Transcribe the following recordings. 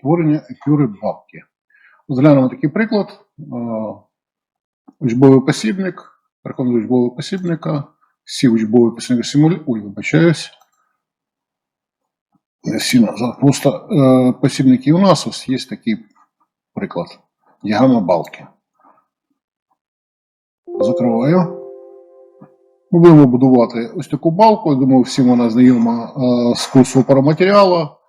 створення епюри бабки. Розглянемо такий приклад. Е, Учбовий посібник, до учбового посібника, всі учбові посібники симулюють. Ой, вибачаюсь. Просто е, посібники у нас ось є такий приклад. Діаграма балки. Закриваю. Ми будемо будувати ось таку балку. Я думаю, всім вона знайома е, з курсу параматеріалу.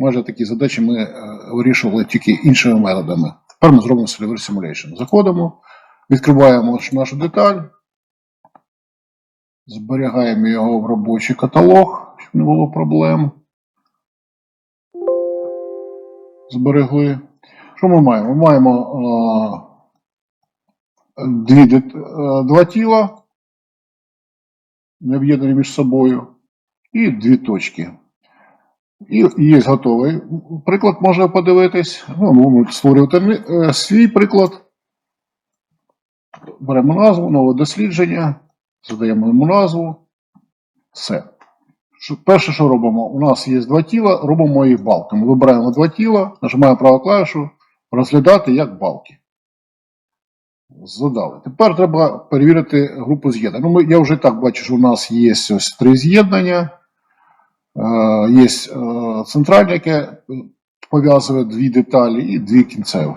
Майже такі задачі ми е, вирішували тільки іншими методами. Тепер ми зробимо Solver Simulation. Заходимо, відкриваємо нашу деталь, зберігаємо його в робочий каталог, щоб не було проблем. Зберегли. Що ми маємо? Ми маємо е, дві, дет- е, два тіла, не об'єднані між собою, і дві точки. І є готовий приклад, можна подивитись. Ну, ми можемо створювати е, свій приклад. Беремо назву, нове дослідження, задаємо йому назву. Все. Перше, що робимо, у нас є два тіла, робимо їх балками. Вибираємо два тіла, нажимаємо праву клавішу, розглядати як балки. Задали. Тепер треба перевірити групу з'єднань. Ну, я вже так бачу, що у нас є ось три з'єднання. Е, Є е, центральне, яке пов'язує дві деталі, і дві кінцеві,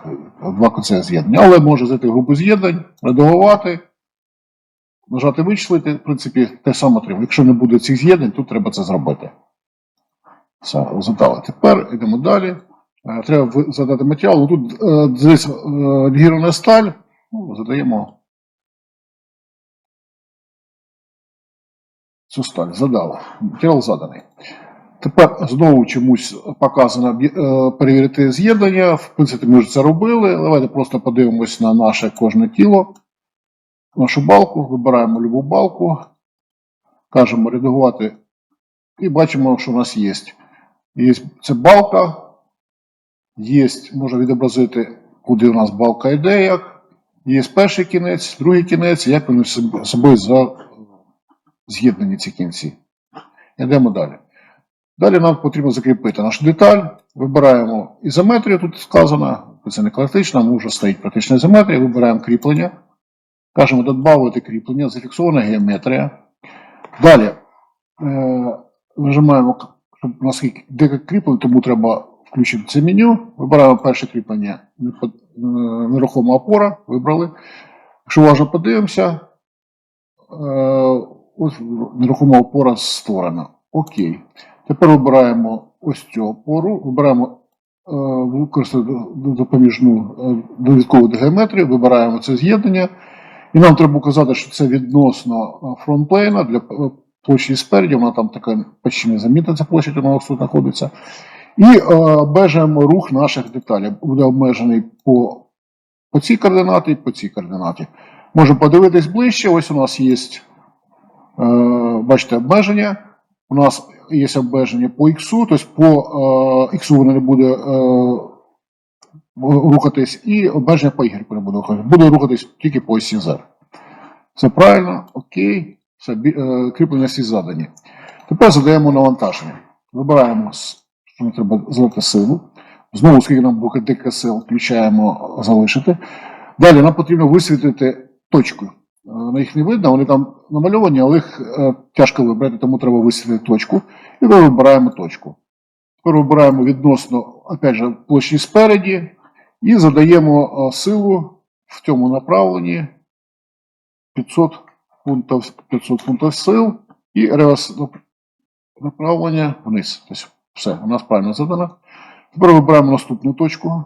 два кінцеві з'єднання. Але може зайти групу з'єднань, редагувати, нажати вичислити, в принципі, те саме отримує. Якщо не буде цих з'єднань, тут треба це зробити. Все, задали. Тепер йдемо далі. Е, Треба задати матеріал. Тут е, здесь е, сталь. Ну, задаємо цю сталь. Задали. Матеріал заданий. Тепер знову чомусь показано е, перевірити з'єднання. В принципі, ми вже це робили. Давайте просто подивимось на наше кожне тіло, нашу балку, вибираємо любу балку, кажемо редагувати і бачимо, що у нас є. Є це балка, є, можна відобразити, куди у нас балка йде, як. Є перший кінець, другий кінець, як вони собою з'єднані ці кінці. Йдемо далі. Далі нам потрібно закріпити нашу деталь. Вибираємо ізометрію, тут сказано, це не класична, а вже стоїть практична ізометрія. Вибираємо кріплення. Кажемо додати кріплення, зафіксована геометрія. Далі е, нажимаємо, щоб у нас є декілька кріплень, тому треба включити це меню. Вибираємо перше кріплення е, нерухома опора. Вибрали. Якщо уважно подивимося, е, ось нерухома опора створена. Окей. Тепер вибираємо ось цю опору, вибираємо е, використати допоміжну е, додаткову геометрію, вибираємо це з'єднання. І нам треба указати, що це відносно е, фронтплейна для площі спереді, вона там така почти не замітна, ця площадь, вона тут знаходиться. І обмежуємо рух наших деталей. Буде обмежений по, по цій координаті і по цій координаті. Можемо подивитись ближче. Ось у нас є, бачите, обмеження. У нас є обмеження по X, тобто по е, X воно не буде е, рухатись, і обмеження по Y не буде рухатись. Буде рухатись тільки по осі Z. Все правильно, окей, все, е, кріплення всі задані. Тепер задаємо навантаження. Вибираємо, що нам треба задати силу. Знову, скільки нам буде декілька сил, включаємо залишити. Далі нам потрібно висвітлити точку. На їх не видно, вони там намальовані, але їх е, тяжко вибрати, тому треба висвітлити точку. І ми вибираємо точку. Тепер вибираємо відносно, опять же, площі спереді і задаємо е, силу в цьому направленні 500 фунтів, 500 фунтів сил і реверс направлення вниз. Тобто все, у нас правильно задано. Тепер вибираємо наступну точку.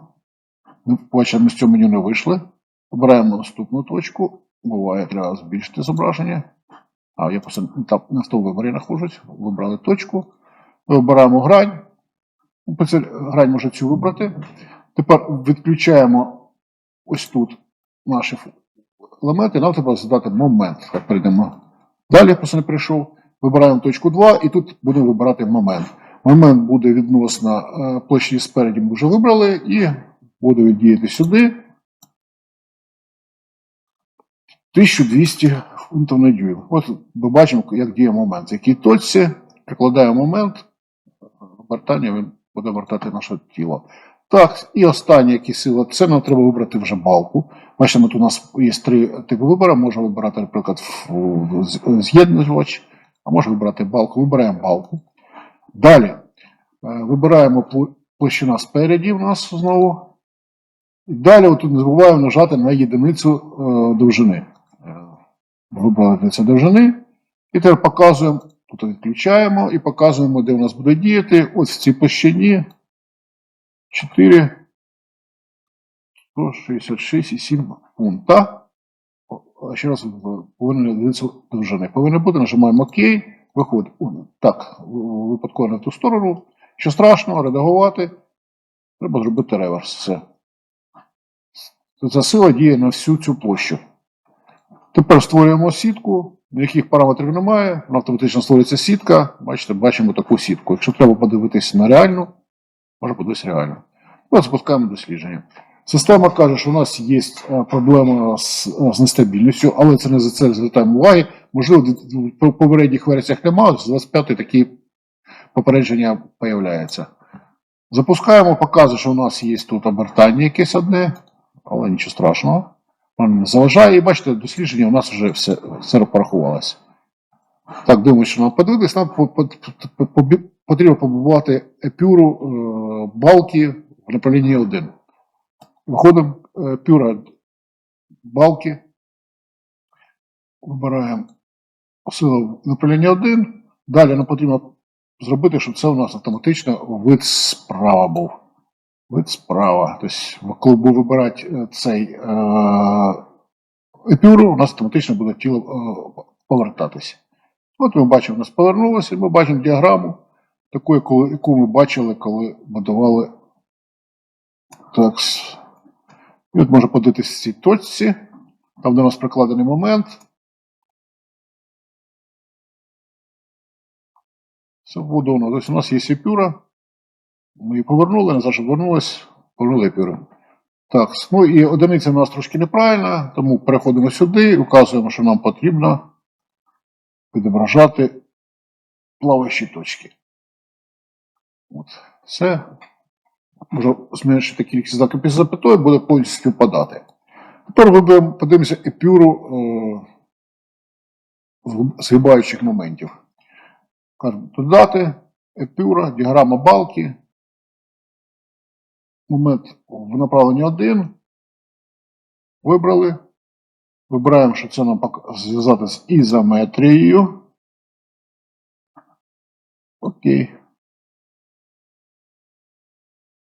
Ми бачимо, з цього меню не вийшли. Вибираємо наступну точку. Буває, треба збільшити зображення. А, я просто в тому виборі знаходжусь. Вибрали точку. Вибираємо грань. Ну, Грань може цю вибрати. Тепер відключаємо ось тут наші елементи. Нам треба задати момент. Так, перейдемо. Далі я просто не прийшов. Вибираємо точку 2 і тут будемо вибирати момент. Момент буде відносно е, площі спереді ми вже вибрали, і буде віддіяти сюди. 1200 фунтів на дюйм. От ми бачимо, як діє момент. В якій точці прикладаємо момент, вертання він буде вертати наше тіло. Так, і останнє, які сила, це нам треба вибрати вже балку. Бачите, тут у нас є три типи вибору. Можна вибирати, наприклад, з'єднувач, а можна вибрати балку. Вибираємо балку. Далі е, вибираємо пл- площина спереді у нас знову. І далі тут не забуваємо нажати на єдиницю е, довжини. Вибрали одиницю довжини. І тепер показуємо, тут відключаємо і показуємо, де у нас буде діяти. Ось в цій площині 4, 166,7 пункта. Ще раз повинен одиницю довжини. Повинен бути, нажимаємо ОК, виходить. Так, випадково в ту сторону. Що страшного, редагувати. Треба зробити реверс. Все. Ця сила діє на всю цю площу. Тепер створюємо сітку, ніяких параметрів немає, вона автоматично створюється сітка. Бачите, бачимо таку сітку. Якщо треба подивитися на реальну, може подивитися реально. Ну, запускаємо дослідження. Система каже, що у нас є е, проблема з, е, з нестабільністю, але це не за це звертаємо уваги. Можливо, в попередніх версіях немає, з 25-ї такі попередження появляються. Запускаємо, показує, що у нас є тут обертання якесь одне, але нічого страшного. Заважає, і бачите, дослідження у нас вже все, все порахувалося. Так, думаю, що нам подивитись, нам по- по- по- по- потрібно побудувати епюру е, балки в направлінні 1. Виходимо е, пюра балки, вибираємо силу в направлінні 1. Далі нам потрібно зробити, щоб це у нас автоматично вид справа був. Вид справа. Тобто, коли буду вибирати е, цей е, епюру, у нас автоматично буде тіло е, повертатися. От ми бачимо, у нас повернулося, ми бачимо діаграму, таку, яку, ми бачили, коли будували текст. І от можна подивитися в цій точці, там, у нас прикладений момент. Це вбудовано. Тобто у нас є епюра. Ми її повернули, назад же повернулись, повернули епюру. Так, ну і одиниця у нас трошки неправильна, тому переходимо сюди і вказуємо, що нам потрібно відображати плаваючі точки. От. Все. Можу зменшити кількість знаків після запятої, буде повністю співпадати. Тепер виберемо, подивимося епюру е, згибаючих моментів. Кажемо, додати, епюра, діаграма балки. Момент в направленні 1. Вибрали. Вибираємо, що це нам зв'язати з ізометрією. Окей.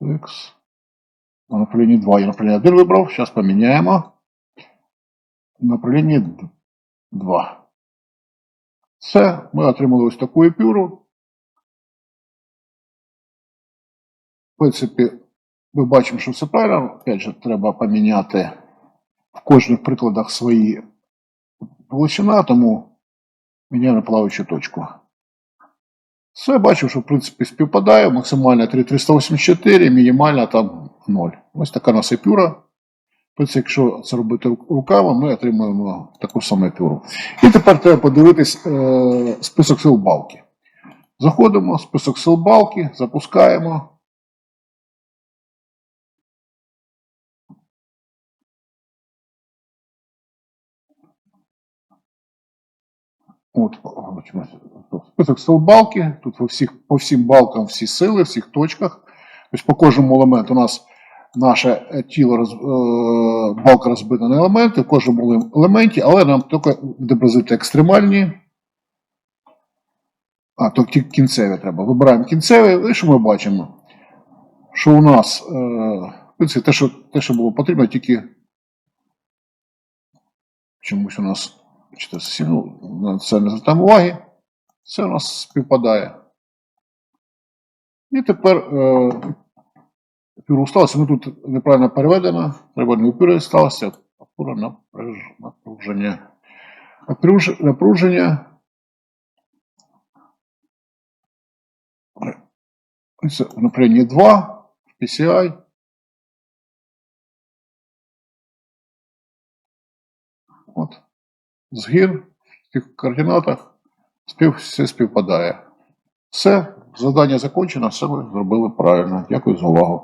X. На направлении 2 я направление 1 выбрал. Сейчас поменяем. Направление 2. Все, ми отримали ось таку епюру. В принципі, ми бачимо, що все правильно. Опять же, треба поміняти в кожних прикладах свої величина, тому міняємо плаваючу точку. Все, бачу, що в принципі співпадає. Максимальна 384, мінімальна там 0. Ось така у нас епюра. В якщо це робити рук- руками, ми отримуємо таку саму епюру. І тепер треба подивитись е, список сил балки. Заходимо, список сил балки, запускаємо. От, список сил балки. Тут по, всіх, по всім балкам всі сили, всіх точках. Тобто по кожному елементу у нас наше е, тіло роз, е, балка розбита на елементи, в кожному елементі, але нам тільки відобразити екстремальні. А, то кінцеві треба. Вибираємо кінцеві, і що ми бачимо? Що у нас, е, в принципі, те, що, те, що було потрібно, тільки чомусь у нас Бачите, всі, ну, на це не звертаємо уваги. Це у нас співпадає. І тепер е, пюру сталося. Ну тут неправильно переведено. Треба не пюру сталося, а напряж- напруження. Напруж- Напруження. Це в направленні 2, PCI. Згин в цих координатах спів, все співпадає. Все, завдання закінчено, все ми зробили правильно. Дякую за увагу.